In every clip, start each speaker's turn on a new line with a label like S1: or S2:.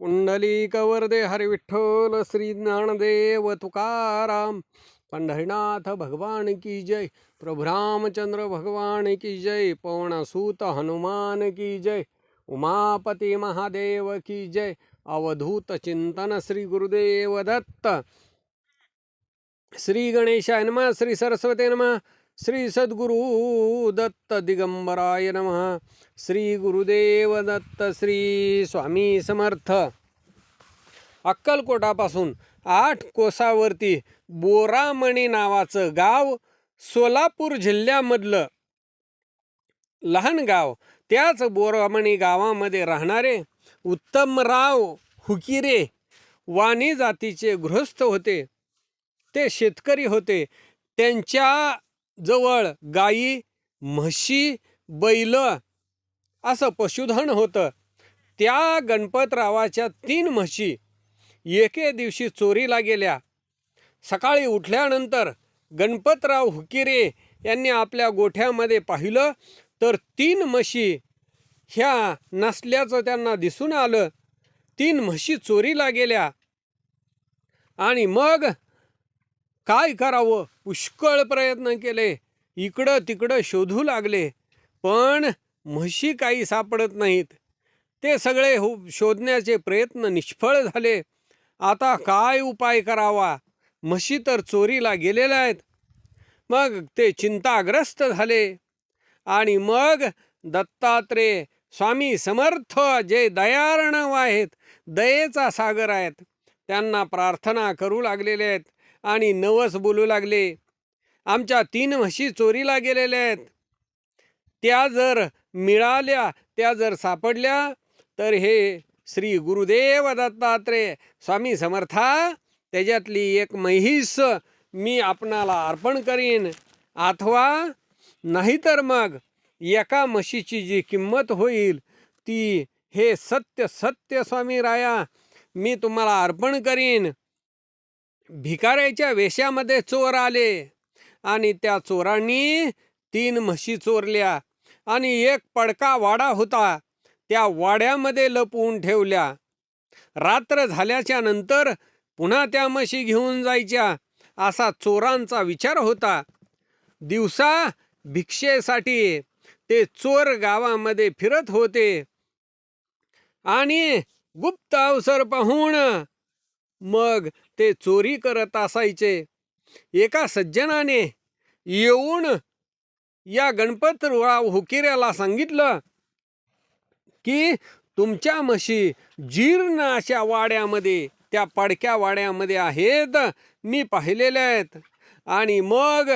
S1: पुंडलिक वरदे हरी विठ्ठल श्री ज्ञानदेव तुकाराम। पंढरीनाथ भगवान की जय। प्रभु रामचंद्र भगवान की जय। पवनसूत हनुमान की जय। उमापती महादेव की जय। अवधूत चिंतन श्री गुरुदेव दत्त। श्री गणेशाय नमः श्री सरस्वती नमः। श्री सद्गुरू दत्त दिगंबराय नमः। श्री गुरुदेव दत्त श्री स्वामी समर्थ। अक्कलकोटापासून आठ कोसावरती बोरामणी नावाचं गाव सोलापूर जिल्ह्यामधलं लहान गाव त्याच बोरामणी गावामध्ये राहणारे उत्तमराव हुकिरे वाणी जातीचे गृहस्थ होते. ते शेतकरी होते. त्यांच्या जवळ गाई म्हशी बैल असं पशुधन होतं. त्या गणपतरावाच्या तीन म्हशी एके दिवशी चोरीला गेल्या. सकाळी उठल्यानंतर गणपतराव हुकिरे यांनी आपल्या गोठ्यामध्ये पाहिलं तर तीन म्हशी ह्या नसल्याचं त्यांना दिसून आलं. तीन म्हशी चोरीला गेल्या आणि मग काय करावं? पुष्कळ प्रयत्न केले. इकडं तिकडं शोधू लागले. पण म्हशी काही सापडत नाहीत. ते सगळे हो शोधण्याचे प्रयत्न निष्फळ झाले. आता काय उपाय करावा? म्हशी तर चोरीला गेलेल्या आहेत. मग ते चिंताग्रस्त झाले. आणि मग दत्तात्रेय स्वामी समर्थ जे दयार्णव आहेत दयेचा सागर आहेत त्यांना प्रार्थना करू लागलेले आहेत. आणि नवस बोलू लागले. आमच्या तीन म्हशी चोरीला गेलेल्या आहेत. त्या जर मिळाल्या त्या जर सापडल्या तर हे श्री गुरुदेव दत्तात्रेय स्वामी समर्था त्याच्यातली एक महिस मी आपणाला अर्पण करीन. अथवा नाहीतर मग एका म्हशीची जी किंमत होईल ती हे सत्य सत्य स्वामी राया मी तुम्हाला अर्पण करीन. भिकाऱ्याच्या वेशामध्ये चोर आले आणि त्या चोरांनी तीन म्हशी चोरल्या आणि एक पडका वाडा होता. त्या वाड्यामध्ये लपवून ठेवल्या. रात्र झाल्याच्यानंतर पुन्हा त्या म्हशी घेऊन जायच्या असा चोरांचा विचार होता. दिवसा भिक्षेसाठी ते चोर गावामध्ये फिरत होते. आणि गुप्त अवसर पाहून मग ते चोरी करत असायचे. एका सज्जनाने येऊन या गणपतराव हुकिऱ्याला सांगितलं की तुमच्या म्हशी जीर्ण अशा वाड्यामध्ये त्या पडक्या वाड्यामध्ये आहेत. मी पाहिलेल्या आहेत. आणि मग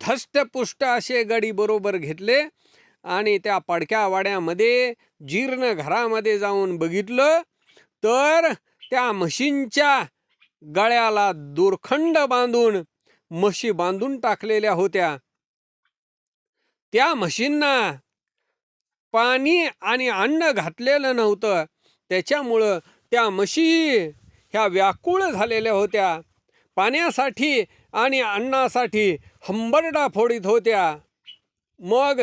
S1: धष्टपुष्ट असे गडी बरोबर घेतले आणि त्या पडक्या वाड्यामध्ये जीर्ण घरामध्ये जाऊन बघितलं तर त्या म्हशींच्या गळ्याला दोरखंड बांधून म्हशी बांधून टाकलेल्या होत्या. त्या म्हशींना पाणी आणि अन्न घातलेलं नव्हतं. त्याच्यामुळं त्या म्हशी ह्या व्याकुळ झालेल्या होत्या. पाण्यासाठी आणि अन्नासाठी हंबरडा फोडीत होत्या. मग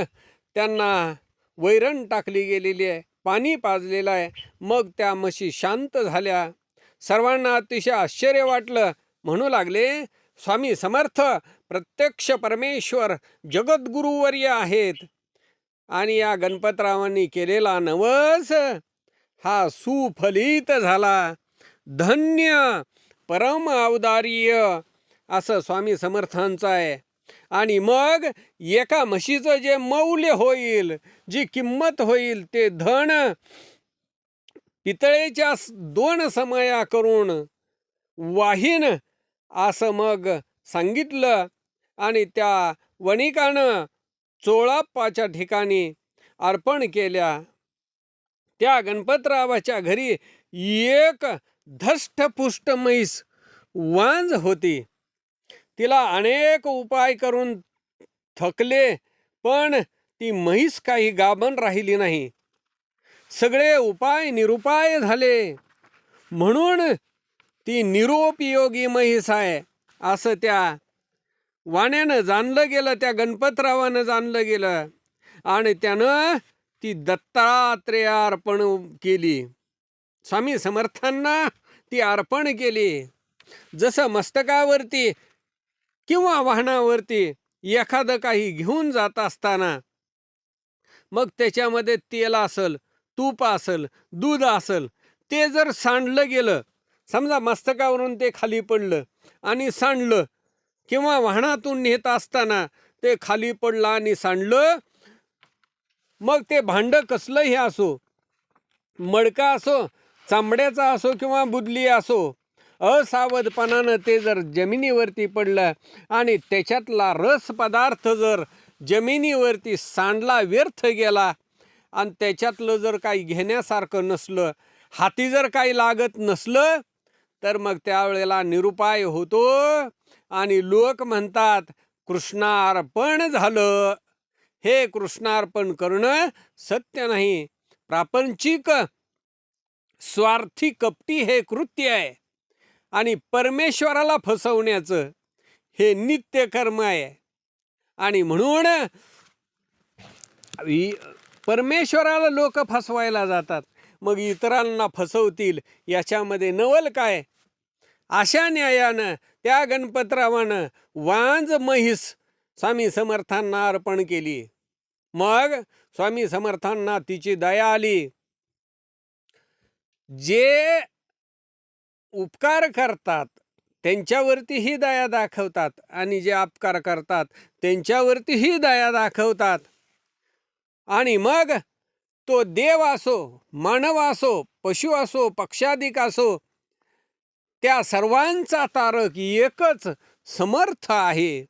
S1: त्यांना वैरण टाकली गेलेली आहे. पाणी पाजलेलं आहे. मग त्या म्हशी शांत झाल्या. सर्वांना अतिशय आश्चर्य वाटलं. म्हणू लागले स्वामी समर्थ प्रत्यक्ष परमेश्वर जगद्गुरुवर्य आहेत. आणि या गणपतरावांनी केलेला नवस हा सुफलित झाला. धन्य परम अवदार्य असं स्वामी समर्थांचं आहे आणि मग एका म्हशीचं जे मौल्य होईल जी किंमत होईल ते धन पितळेच्या दोन समया करून वाहीन असं मग सांगितलं आणि त्या वणिकानं चोळाप्पाच्या ठिकाणी अर्पण केल्या. त्या गणपतरावाच्या घरी एक धष्टपुष्ट म्हैस वांज होती. तिला अनेक उपाय करून थकले पण ती म्हैस काही गाभण राहिली नाही. सगळे उपाय निरुपाय झाले. म्हणून ती निरोपयोगी म्हैस आहे असं त्या वाण्यानं जाणलं गेलं त्या गणपतरावानं जाणलं गेलं. आणि त्यानं ती दत्तात्रेय अर्पण केली. स्वामी समर्थांना ती अर्पण केली. जसं मस्तकावरती किंवा वाहनावरती एखादं काही घेऊन जात असताना मग त्याच्यामध्ये तेल असेल तूप असल दूध असल ते जर सांडलं गेलं समजा मस्तकावरून ते खाली पडलं आणि सांडलं किंवा वाहनातून नेत असताना ते खाली पडलं आणि सांडलं मग ते भांडं कसलंही असो मडका असो चांबड्याचा असो किंवा बुदली असो असावधपणानं ते जर जमिनीवरती पडलं आणि त्याच्यातला रस पदार्थ जर जमिनीवरती सांडला व्यर्थ गेला आणि त्याच्यातलं जर काही घेण्यासारखं नसलं हाती जर काही लागत नसलं तर मग त्यावेळेला निरुपाय होतो आणि लोक म्हणतात कृष्णार्पण झालं. हे कृष्णार्पण करणं सत्य नाही. प्रापंचिक स्वार्थी कपटी हे कृत्य आहे. आणि परमेश्वराला फसवण्याचं हे नित्य कर्म आहे. आणि म्हणून परमेश्वराला लोक फसवायला जातात. मग इतरांना फसवतील याच्यामध्ये नवल काय? अशा न्यायानं त्या गणपतरावानं वांज म्हैस स्वामी समर्थांना अर्पण केली. मग स्वामी समर्थांना तिची दया आली. जे उपकार करतात त्यांच्यावरतीही दया दाखवतात आणि जे अपकार करतात त्यांच्यावरतीही दया दाखवतात. आणि मग तो देव असो मानव असो पशु असो पक्षाधिक असो त्या सर्वांचा तारक एकच समर्थ आहे.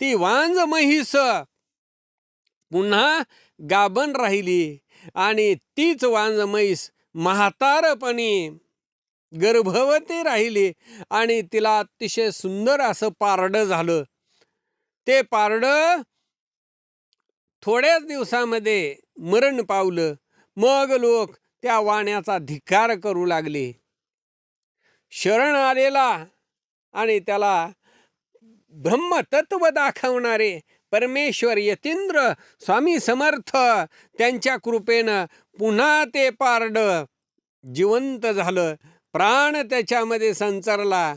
S1: ती वांज म्हैस पुन्हा गाबन राहिली आणि तीच वांज म्हैस म्हातारपणी गर्भवती राहिली आणि तिला अतिशय सुंदर असं पारडं झालं. ते पारडं थोड्याच दिवसामध्ये मरण पावलं. मग लोक त्या वाण्याचा धिक्कार करू लागले. शरण आलेला आणि त्याला ब्रह्मतत्व दाखवणारे परमेश्वर यतींद्र स्वामी समर्थ त्यांच्या कृपेनं पुन्हा ते पारड जिवंत झालं. प्राण त्याच्यामध्ये संचरला.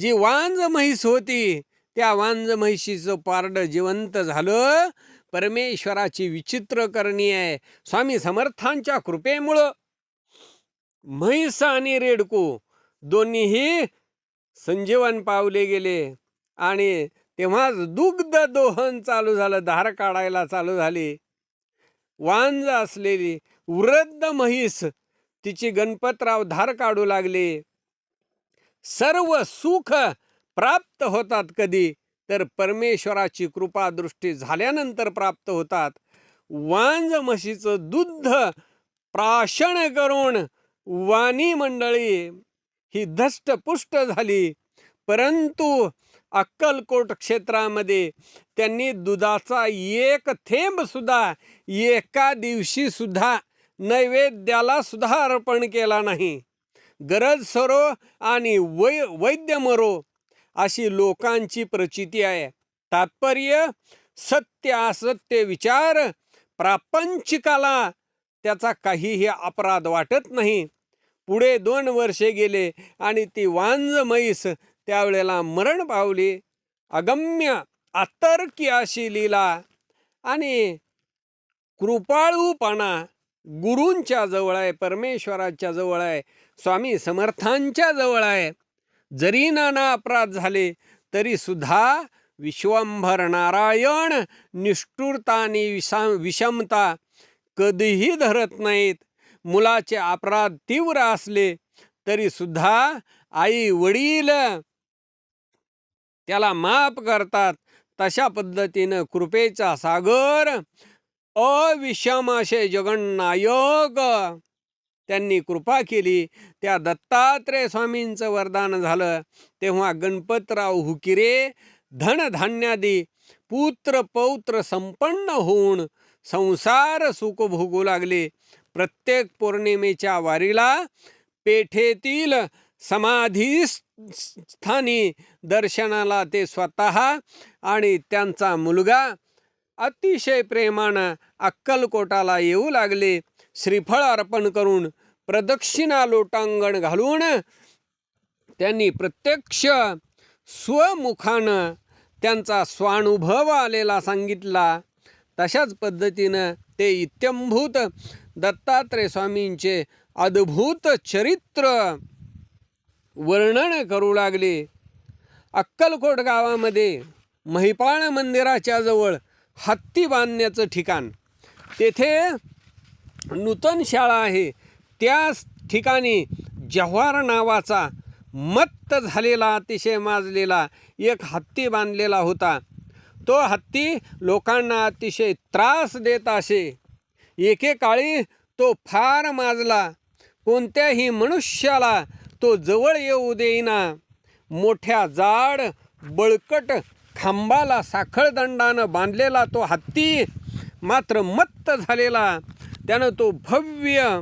S1: जी वांज म्हैस होती त्या वांज म्हैशीचं पारड जिवंत झालं. परमेश्वराची विचित्र करणी आहे. स्वामी समर्थांच्या कृपेमुळं म्हैस आणि रेडको दोन्हीही संजीवन पावले गेले. आणि तेव्हाच दुग्ध दोहन चालू झालं धार काढायला चालू झाली. वांज असलेली वृद्ध म्हैस तिची गणपतराव धार काढू लागले. सर्व सुख प्राप्त होतात कधी. तर परमेश्वराची कृपादृष्टी झाल्यानंतर प्राप्त होतात. वांज म्हशीचं दुध प्राशन करून वाणी मंडळी ही धष्टपुष्ट झाली. परंतु अक्कलकोट क्षेत्रामध्ये त्यांनी दुधाचा एक थेंबसुद्धा एका दिवशीसुद्धा नैवेद्याला सुद्धा अर्पण केला नाही. गरज सरो आणि वै वैद्य मरो अशी लोकांची प्रचिती आहे. तात्पर्य सत्य असत्य विचार प्रापंचिकाला त्याचा काहीही अपराध वाटत नाही. पुढे दोन वर्षे गेले आणि ती वांज म्हैस त्यावेळेला मरण पावली. अगम्य अतर्की अशी लीला आणि कृपाळूपणा गुरूंच्या जवळ आहे परमेश्वराच्या जवळ आहे स्वामी समर्थांच्या जवळ आहे. जरी नाना अपराध झाले तरी सुद्धा विश्वंभर नारायण निष्ठुरता आणि विषा विषमता कधीही धरत नाहीत. मुलाचे अपराध तीव्र असले तरी सुद्धा आई वडील त्याला माफ करतात. तशा पद्धतीनं कृपेचा सागर अविषम असे जगन्नायक त्यांनी कृपा केली. त्या दत्तात्रय स्वामींचं वरदान झालं. तेव्हा गणपतराव हुकिरे धनधान्यादी पुत्र पौत्र संपन्न होऊन संसार सुख भोगू लागले. प्रत्येक पौर्णिमेच्या वारीला पेठेतील समाधी स्थानी दर्शनाला ते स्वतः आणि त्यांचा मुलगा अतिशय प्रेमानं अक्कलकोटाला येऊ लागले. श्रीफळ अर्पण करून प्रदक्षिणा लोटांगण घालून त्यांनी प्रत्यक्ष स्वमुखानं त्यांचा स्वानुभव आलेला सांगितला. तशाच पद्धतीनं ते इत्यंभूत दत्तात्रय स्वामींचे अद्भुत चरित्र वर्णन करू लागले. अक्कलकोट गावामध्ये महिपाळ मंदिराच्या जवळ हत्ती बांधण्याचं ठिकाण. तेथे नूतन शाळा आहे. त्याच ठिकाणी जव्हार नावाचा मत्त झालेला अतिशय माजलेला एक हत्ती बांधलेला होता. तो हत्ती लोकांना अतिशय त्रास देत असे. एकेकाळी तो फार माजला. कोणत्याही मनुष्याला तो जवळ येऊ देईना. मोठ्या जाड बळकट खांबाला साखळदंडानं बांधलेला तो हत्ती मात्र मत्त झालेला. त्यानं तो भव्य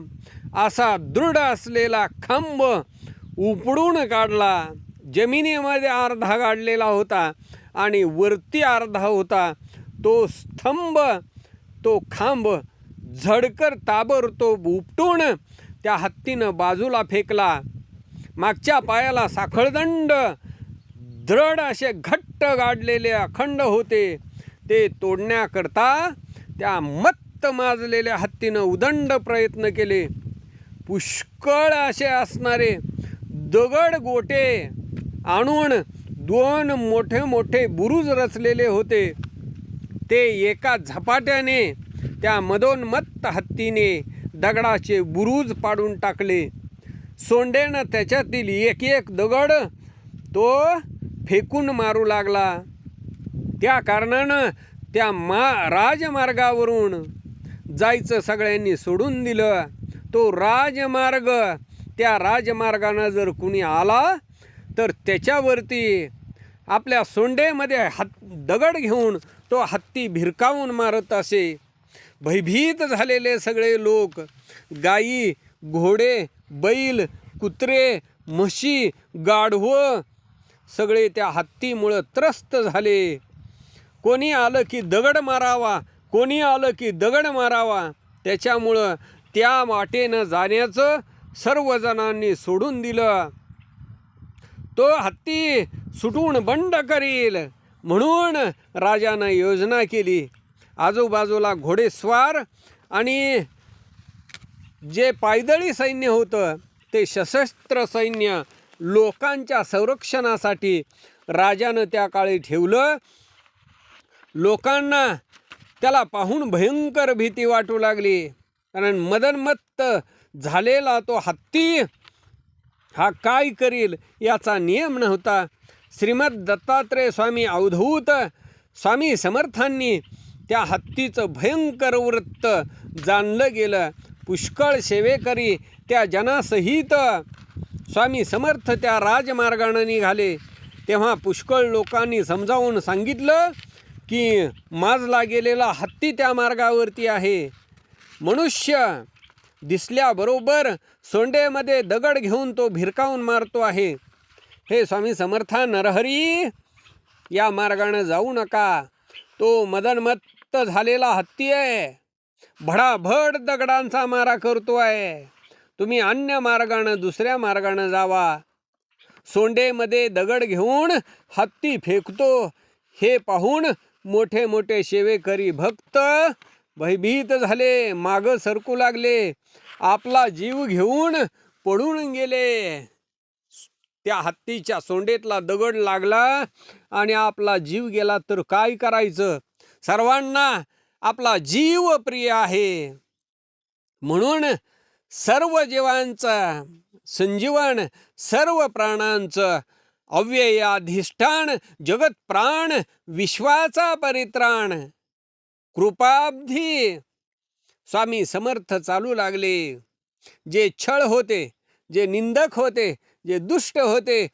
S1: असा दृढ असलेला खांब उपडून काढला. जमिनीमध्ये अर्धा काढलेला होता आणि वरती अर्धा होता. तो स्तंभ तो खांब झडकर ताबडतोब उपटून त्या हत्तीनं बाजूला फेकला. मागच्या पायाला साखळदंड दृढ असे घट्ट गाडलेले अखंड होते. ते तोडण्याकरता त्या मत रक्त माजलेल्या हत्तीनं उदंड प्रयत्न केले. पुष्कळ असे असणारे दगड गोटे आणून दोन मोठे मोठे बुरुज रचलेले होते. ते एका झपाट्याने त्या मदोन्मत्त हत्तीने दगडाचे बुरुज पाडून टाकले. सोंडेनं त्याच्यातील एक एक दगड तो फेकून मारू लागला. त्या कारणानं त्या मा राजमार्गावरून जायचं सगळ्यांनी सोडून दिलं. तो राजमार्ग त्या राजमार्गानं जर कुणी आला तर त्याच्यावरती आपल्या सोंडेमध्ये हात दगड घेऊन तो हत्ती भिरकावून मारत असे. भयभीत झालेले सगळे लोक गायी घोडे बैल कुत्रे म्हशी गाढवं सगळे त्या हत्तीमुळं त्रस्त झाले. कोणी आलं की दगड मारावा कोणी आलं की दगड मारावा? त्याच्यामुळं त्या वाटेनं जाण्याचं सर्वजणांनी सोडून दिलं. तो हत्ती सुटून बंड करील म्हणून राजानं योजना केली. आजूबाजूला घोडेस्वार आणि जे पायदळी सैन्य होतं ते सशस्त्र सैन्य लोकांच्या संरक्षणासाठी राजानं त्या काळी ठेवलं. लोकांना त्याला पाहून भयंकर भीती वाटू लागली. कारण मदनमत्त झालेला तो हत्ती हा काय करील याचा नियम नव्हता. श्रीमद दत्तात्रय स्वामी अवधूत स्वामी समर्थांनी त्या हत्तीचं भयंकर वृत्त जाणलं गेलं. पुष्कळ सेवेकरी त्या जनासहित स्वामी समर्थ त्या राजमार्गानं निघाले. तेव्हा पुष्कळ लोकांनी समजावून सांगितलं की माजला गेलेला हत्ती त्या मार्गावरती आहे. मनुष्य दिसल्याबरोबर सोंडेमध्ये दगड घेऊन तो भिरकावून मारतो आहे. हे स्वामी समर्था नरहरी या मार्गानं जाऊ नका. तो मदनमत्त झालेला हत्ती आहे. भडाभड दगडांचा मारा करतो आहे. तुम्ही अन्य मार्गानं दुसऱ्या मार्गानं जावा. सोंडेमध्ये दगड घेऊन हत्ती फेकतो. हे पाहून मोठे मोठे सेवेकरी भक्त भयभीत झाले मागं सरकू लागले. आपला जीव घेऊन पडून गेले. त्या हत्तीच्या सोंडेतला दगड लागला आणि आपला जीव गेला. तर काय करायचं? सर्वांना आपला जीव प्रिय आहे. म्हणून सर्व जीवांचं संजीवन सर्व प्राणांचं अव्ययाधिष्ठान जगत प्राण विश्वाचा परित्राण. कृपाब्धी. स्वामी समर्थ चालू लागले. जे छळ होते जे निंदक होते जे दुष्ट होते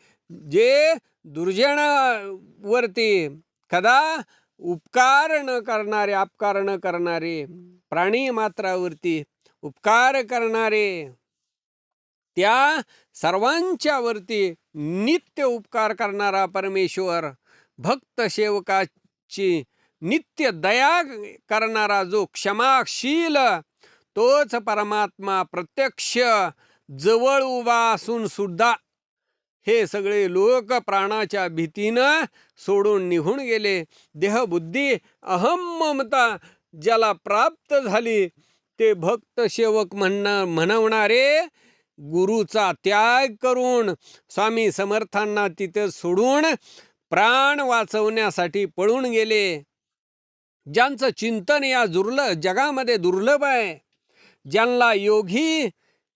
S1: जे दुर्जनावरती कदा उपकार न करणारे अपकार न करणारे प्राणी मात्रावरती उपकार करणारे त्या सर्वांच्यावरती नित्य उपकार करणारा परमेश्वर भक्त सेवकाची नित्य दया करणारा जो क्षमाशील तोच परमात्मा प्रत्यक्ष जवळ उभा असून सुद्धा हे सगळे लोक प्राणाच्या भीतीनं सोडून निघून गेले. देहबुद्धी अहम ममता ज्याला प्राप्त झाली ते भक्त सेवक म्हणणार म्हणवणारे गुरुचा त्याग करून स्वामी समर्थांना तिथे सोडून प्राण वाचवण्यासाठी पळून गेले. ज्यांचं चिंतन या दुर्लभ जगामध्ये दुर्लभ आहे ज्यांना योगी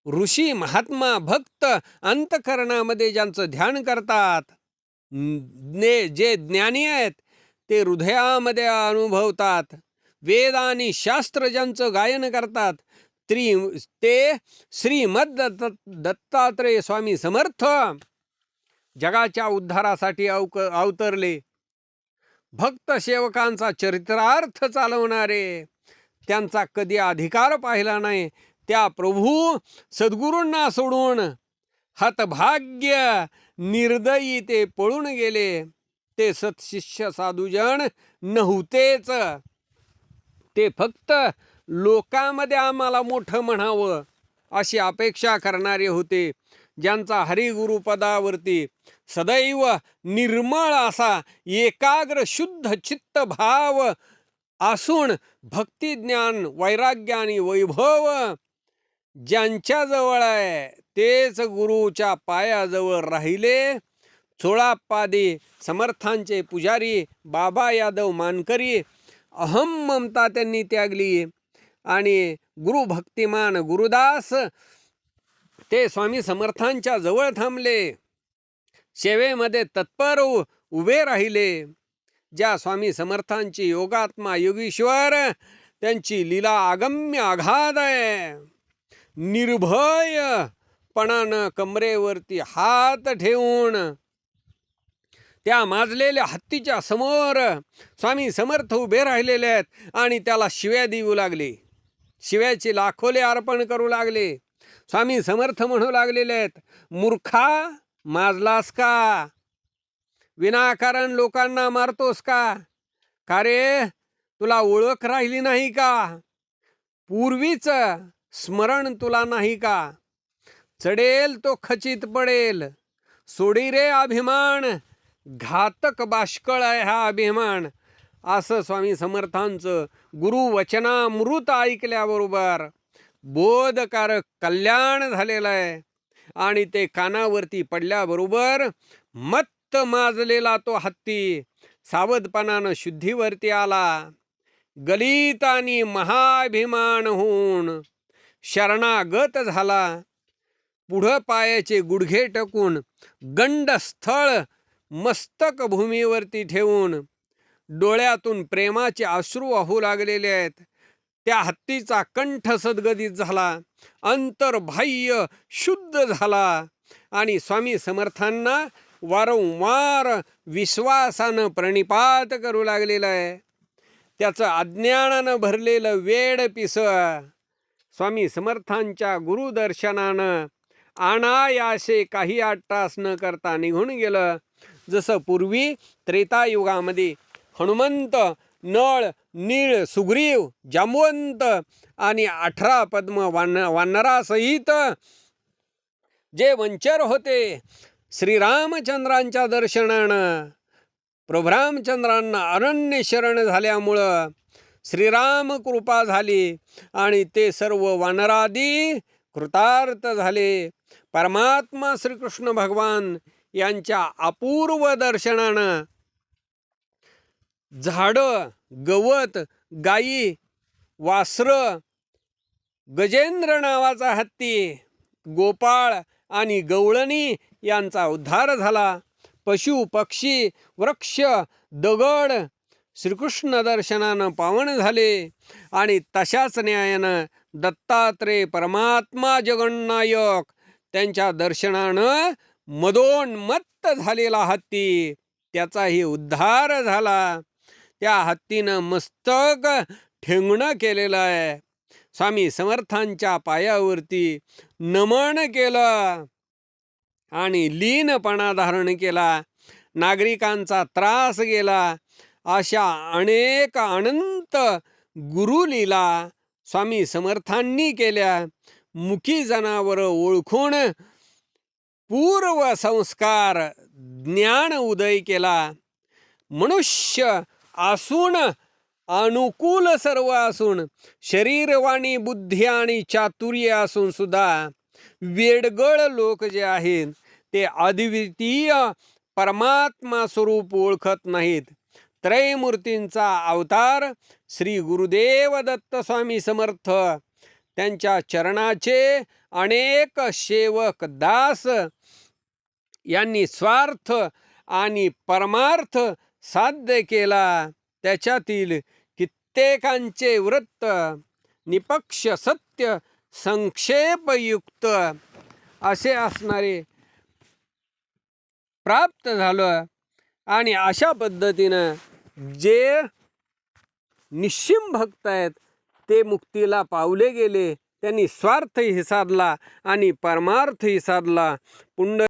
S1: ऋषी महात्मा भक्त अंतकरणामध्ये ज्यांचं ध्यान करतात ने जे ज्ञानी आहेत ते हृदयामध्ये अनुभवतात. वेद आणि शास्त्र ज्यांचं गायन करतात त्री ते श्रीमद दत्त दत्तात्रेय स्वामी समर्थ जगाच्या उद्धारासाठी अवक अवतरले. भक्त सेवकांचा चरित्रार्थ चालवणारे. त्यांचा कधी अधिकार पाहिला नाही त्या प्रभू सद्गुरूंना सोडून हतभाग्य निर्दयी ते पळून गेले. ते सत्शिष्य साधूजन नव्हतेच. ते फक्त लोकांमध्ये आम्हाला मोठं म्हणावं अशी अपेक्षा करणारे होते. ज्यांचा हरिगुरुपदावरती सदैव निर्मळ असा एकाग्र शुद्ध चित्त भाव असून भक्तिज्ञान वैराग्य आणि वैभव ज्यांच्याजवळ आहे तेच गुरुच्या पायाजवळ राहिले. चोळापादी समर्थांचे पुजारी बाबा यादव मानकरी अहम ममता त्यांनी त्यागली. आणि गुरुभक्तिमान गुरुदास ते स्वामी समर्थांच्या जवळ थांबले. सेवेमध्ये तत्पर उभे राहिले. ज्या स्वामी समर्थांची योगात्मा योगीश्वर त्यांची लीला आगम्य आघाद आहे. निर्भयपणानं कमरेवरती हात ठेवून त्या माजलेल्या हत्तीच्या समोर स्वामी समर्थ उभे राहिलेले आहेत आणि त्याला शिव्या देऊ लागली. शिव्याचे लाखोले अर्पण करू लागले. स्वामी समर्थ म्हणू लागलेले आहेत मूर्खा माजलास का? विनाकारण लोकांना मारतोस का? का रे तुला ओळख राहिली नाही का? पूर्वीच स्मरण तुला नाही का? चढेल तो खचित पडेल. सोडी रे अभिमान घातक बाष्कळ आहे हा अभिमान. असं स्वामी समर्थांचं गुरुवचनामृत ऐकल्याबरोबर बोधकारक कल्याण झालेलं आहे. आणि ते कानावरती पडल्याबरोबर मत्त माजलेला तो हत्ती सावधपणानं शुद्धीवरती आला. गलित आणि महाभिमान होऊन शरणागत झाला. पुढं पायाचे गुडघे टकून गंडस्थळ मस्तक भूमीवरती ठेवून डोळ्यातून प्रेमाचे अश्रू वाहू लागलेले आहेत. त्या हत्तीचा कंठ सद्गदित झाला. अंतर्बाह्य शुद्ध झाला. आणि स्वामी समर्थांना वारंवार विश्वासानं प्रणिपात करू लागलेलं आहे. त्याचं अज्ञानानं भरलेलं वेड पिस स्वामी समर्थांच्या गुरुदर्शनानं अनायासे काही आठ तास न करता निघून गेलं. जसं पूर्वी त्रेतायुगामध्ये हनुमंत नळ नीळ सुग्रीव जांबवंत आणि अठरा पद्म वान वानरासहित जे वंचर होते श्रीरामचंद्रांच्या दर्शनानं प्रभुरामचंद्रांना अनन्य शरण झाल्यामुळं श्रीराम कृपा झाली आणि ते सर्व वानरादी कृतार्थ झाले. परमात्मा श्रीकृष्ण भगवान यांच्या अपूर्व दर्शनानं झाडं गवत गायी वासरं गजेंद्र नावाचा हत्ती गोपाळ आणि गवळणी यांचा उद्धार झाला. पशु पक्षी वृक्ष दगड श्रीकृष्ण दर्शनानं पावन झाले आणि तशाच न्यायानं दत्तात्रेय परमात्मा जगन्नायक त्यांच्या दर्शनानं मदोन्मत्त झालेला हत्ती त्याचाही उद्धार झाला. त्या हत्तीनं मस्तक ठेंगणं केलेलं आहे. स्वामी समर्थांच्या पायावरती नमन केलं आणि लीनपणा धारण केला. नागरिकांचा त्रास गेला. अशा अनेक अनंत गुरुलीला स्वामी समर्थांनी केल्या. मुखी जनावर ओळखून पूर्व संस्कार ज्ञान उदय केला. मनुष्य असून अनुकूल सर्व असून शरीरवाणी बुद्धी आणि चातुर्य असून सुद्धा वेडगळ लोक जे आहेत ते अद्वितीय परमात्मा स्वरूप ओळखत नाहीत. त्रयमूर्तींचा अवतार श्री गुरुदेव दत्त स्वामी समर्थ. त्यांच्या चरणाचे अनेक सेवक दास यांनी स्वार्थ आणि परमार्थ साध्य केला त्याच्यातील कित्येकांचे वृत्त निपक्ष सत्य संक्षेपयुक्त असे असणारे प्राप्त झालं आणि अशा पद्धतीनं जे निश्चिम भक्त आहेत ते मुक्तीला पावले गेले त्यांनी स्वार्थही साधला आणि परमार्थही साधला पुंड